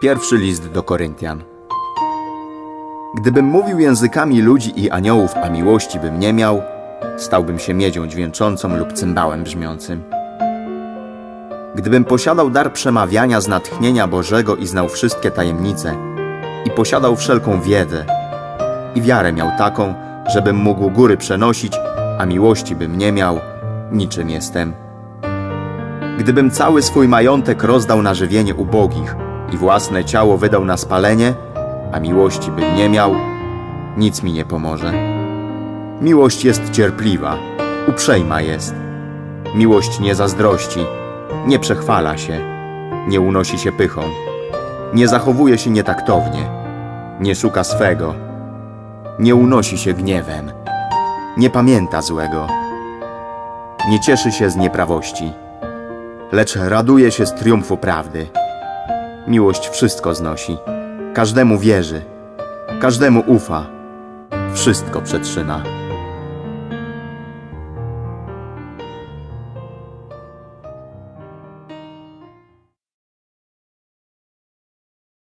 Pierwszy list do Koryntian. Gdybym mówił językami ludzi i aniołów, a miłości bym nie miał, stałbym się miedzią dźwięczącą lub cymbałem brzmiącym. Gdybym posiadał dar przemawiania z natchnienia Bożego i znał wszystkie tajemnice, i posiadał wszelką wiedzę, i wiarę miał taką, żebym mógł góry przenosić, a miłości bym nie miał, niczym jestem. Gdybym cały swój majątek rozdał na żywienie ubogich i własne ciało wydał na spalenie, a miłości bym nie miał, nic mi nie pomoże. Miłość jest cierpliwa, uprzejma jest. Miłość nie zazdrości, nie przechwala się, nie unosi się pychą, nie zachowuje się nietaktownie, nie szuka swego, nie unosi się gniewem, nie pamięta złego, nie cieszy się z nieprawości, lecz raduje się z triumfu prawdy. Miłość wszystko znosi, każdemu wierzy, każdemu ufa, wszystko przetrzyma.